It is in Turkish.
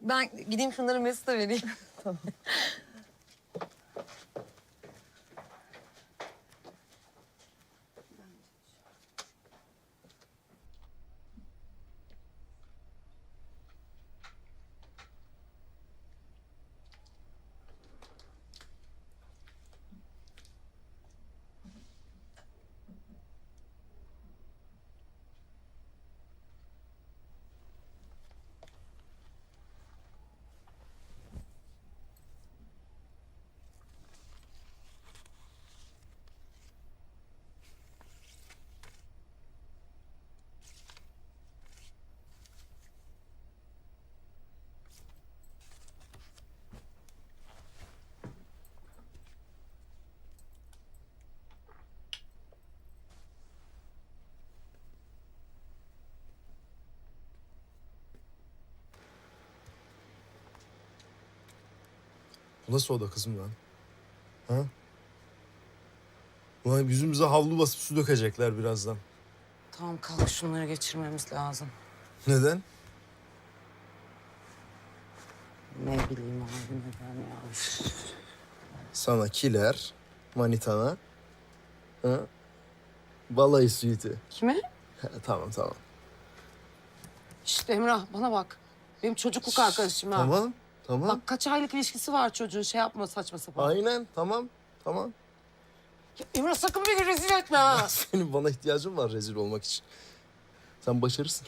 Ben gideyim şunları Mesut'a vereyim. Bu nasıl oda kızım lan? Ha? Ulan yüzümüze havlu basıp su dökecekler birazdan. Tamam kalk şunları geçirmemiz lazım. Neden? Ne bileyim abi neden ya. Üf. Sana kiler, manitana. Ha? Balayı suiti. Kime? Ha, tamam tamam. Şşt Emrah bana bak. Benim çocukluk arkadaşım ha. Tamam tamam. Bak kaç aylık ilişkisi var çocuğun şey yapma saçma sapan. Aynen tamam tamam. Ya Emrah sakın beni rezil etme ha. Senin bana ihtiyacın var rezil olmak için. Sen başarırsın.